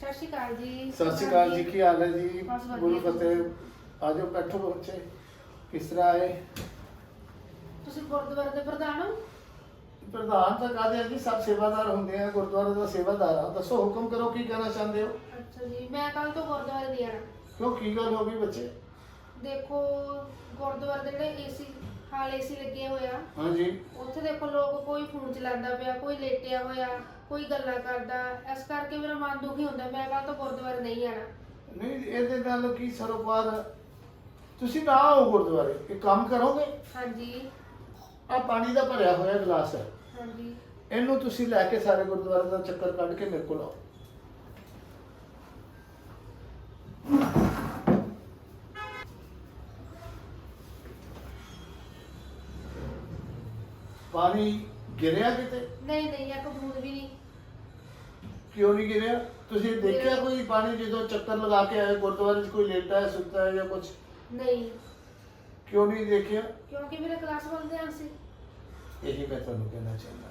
ਸਤਿ ਸ਼੍ਰੀ ਅਕਾਲ ਜੀ। ਸਤਿ ਸ਼੍ਰੀ ਅਕਾਲ ਜੀ ਕੀ ਹਾਲ ਹੈ ਜੀ? ਬਸ ਵਧੀਆ ਗੁਰੂ। ਫਤਿਹ। ਆਜੋ ਬੈਠੋ ਬੱਚੇ। ਕਿਸ ਤਰ੍ਹਾਂ ਆਏ? ਤੁਸੀਂ ਗੁਰਦੁਆਰੇ ਦੇ ਪ੍ਰਧਾਨ ਹੋ? ਪ੍ਰਧਾਨ ਤਾਂ ਕਾਹਦੇ ਆ ਜੀ? ਸਭ ਸੇਵਾਦਾਰ ਹੁੰਦੇ ਆ ਗੁਰਦੁਆਰੇ ਦਾ ਸੇਵਾਦਾਰ ਆ। ਦੱਸੋ ਹੁਕਮ ਕਰੋ ਕੀ ਕਹਿਣਾ ਚਾਹੁੰਦੇ ਹੋ? ਅੱਛਾ ਜੀ ਮੈਂ ਕੱਲ ਤੋਂ ਗੁਰਦੁਆਰੇ ਨਹੀਂ ਆਣਾ ਕਿਉਂ ਕੀ ਗੱਲ ਹੋ ਗਈ ਬੱਚੇ? ਦੇਖੋ ਗੁਰਦੁਆਰੇ ਦੇ ਜਿਹੜੇ ਏਸੀ ਹਾਲ ਏਸੀ ਲੱਗੇ ਹੋਏ ਆ। ਹਾਂਜੀ। ਉੱਥੇ ਦੇਖੋ ਲੋਕ ਕੋਈ ਫੋਨ ਚਲਾਉਂਦਾ ਪਿਆ ਕੋਈ ਲੇਟਿਆ ਹੋਇਆ ਕੋਈ ਗੱਲਾਂ ਕਰਦਾ। ਇਸ ਕਰਕੇ ਮੇਰਾ ਮਨ ਦੁਖੀ ਹੁੰਦਾ ਮੈਂ ਕੱਲ ਤੋਂ ਗੁਰਦੁਆਰੇ ਨਹੀਂ ਆਣਾ ਨਹੀਂ ਇਹਦੇ ਨਾਲ ਕੀ ਸਰੋਕਾਰ ਤੁਸੀਂ ਨਾ ਆਓ ਗੁਰਦੁਆਰੇ ਇਹ ਕੰਮ ਕਰੋਗੇ? ਹਾਂਜੀ। ਆ ਪਾਣੀ ਦਾ ਭਰਿਆ ਹੋਇਆ ਗਲਾਸ ਹੈ। ਹਾਂਜੀ। ਇਹਨੂੰ ਤੁਸੀਂ ਲੈ ਕੇ ਸਾਰੇ ਗੁਰਦੁਆਰੇ ਦਾ ਚੱਕਰ ਕੱਢ ਕੇ ਮੇਰੇ ਕੋਲ ਆਓ। ਪਾਣੀ ਗਿਰਿਆ ਕਿਤੇ? ਨਹੀਂ ਨਹੀਂ ਇੱਕ ਬੂੰਦ ਵੀ ਨਹੀਂ। ਕਿਉਂ ਨਹੀਂ ਗਿਰਿਆ? ਤੁਸੀਂ ਦੇਖਿਆ ਕੋਈ ਪਾਣੀ ਜਦੋਂ ਚੱਕਰ ਲਗਾ ਕੇ ਆਏ ਗੁਰਦੁਆਰੇ 'ਚ ਕੋਈ ਲੇਟਾ ਹੈ ਸੁੱਤਾ ਹੈ ਜਾਂ ਕੁਝ ਨਹੀਂ। ਕਿਉਂ ਨਹੀਂ ਦੇਖਿਆ? ਕਿਉਂਕਿ ਮੇਰੇ ਕਲਾਸ ਵੱਲ ਧਿਆਨ ਸੀ। ਇਹੀ ਮੈਂ ਤੁਹਾਨੂੰ ਕਹਿਣਾ ਚਾਹੁੰਦਾ।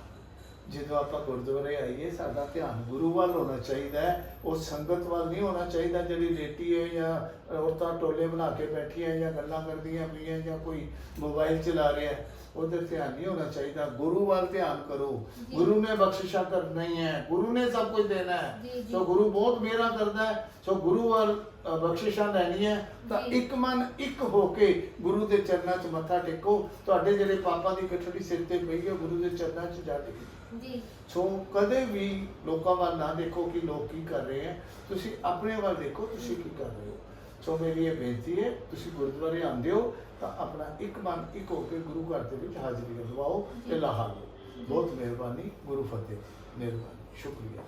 ਜਦੋਂ ਆਪਾਂ ਗੁਰਦੁਆਰੇ ਆਈਏ ਸਾਡਾ ਧਿਆਨ ਗੁਰੂ ਵੱਲ ਹੋਣਾ ਚਾਹੀਦਾ ਹੈ। ਉਹ ਸੰਗਤ ਵੱਲ ਨਹੀਂ ਹੋਣਾ ਚਾਹੀਦਾ ਜਿਹੜੀ ਲੇਟੀ ਹੈ ਜਾਂ ਔਰਤਾਂ ਟੋਲੇ ਬਣਾ ਕੇ ਬੈਠੀਆਂ ਜਾਂ ਗੱਲਾਂ ਕਰਦੀਆਂ ਪਈਆਂ ਜਾਂ ਕੋਈ ਮੋਬਾਈਲ ਚਲਾ ਰਿਹਾ ਉਧਰ ਧਿਆਨ ਨਹੀਂ ਹੋਣਾ ਚਾਹੀਦਾ। ਗੁਰੂ ਵੱਲ ਧਿਆਨ ਕਰੋ। ਗੁਰੂ ਨੇ ਬਖਸ਼ਿਸ਼ਾਂ ਕਰਨਾ ਹੀ। ਗੁਰੂ ਨੇ ਸਭ ਕੁਝ ਦੇਣਾ ਹੈ। ਸੋ ਗੁਰੂ ਬਹੁਤ ਮਿਹਰਾਂ ਕਰਦਾ ਹੈ। ਸੋ ਗੁਰੂ ਵੱਲ ਬਖਸ਼ਿਸ਼ਾਂ ਲੈਣੀ ਹੈ ਤਾਂ। ਇੱਕ ਮਨ ਇੱਕ ਹੋ ਕੇ ਗੁਰੂ ਦੇ ਚਰਨਾਂ 'ਚ ਮੱਥਾ ਟੇਕੋ। ਤੁਹਾਡੇ ਜਿਹੜੇ ਪਾਪਾਂ ਦੀ ਕਠੜੀ ਸਿਰ ਤੇ ਪਈ ਹੈ ਗੁਰੂ ਦੇ ਚਰਨਾਂ 'ਚ ਜਾ ਟੇਕੋ। ਜੀ। ਸੋ ਕਦੇ ਵੀ ਲੋਕਾਂ ਵੱਲ ਨਾ ਦੇਖੋ ਕਿ ਲੋਕ ਕੀ ਕਰ ਰਹੇ ਹੈ। ਤੁਸੀਂ ਆਪਣੇ ਵੱਲ ਦੇਖੋ ਤੁਸੀਂ ਕੀ ਕਰ ਰਹੇ ਹੋ। ਸੋ ਮੇਰੀ ਇਹ ਬੇਨਤੀ ਹੈ ਤੁਸੀਂ ਗੁਰਦੁਆਰੇ ਆਉਂਦੇ ਹੋ ਤਾਂ ਆਪਣਾ ਇੱਕ ਮਨ ਇੱਕ ਹੋ ਕੇ ਗੁਰੂ ਘਰ ਦੇ ਵਿੱਚ ਹਾਜ਼ਰੀ ਲਗਵਾਓ ਤੇ ਲਾਹਾ ਲਓ। ਬਹੁਤ ਮਿਹਰਬਾਨੀ ਗੁਰੂ ਫਤਿਹ। ਮਿਹਰਬਾਨੀ। ਸ਼ੁਕਰੀਆ।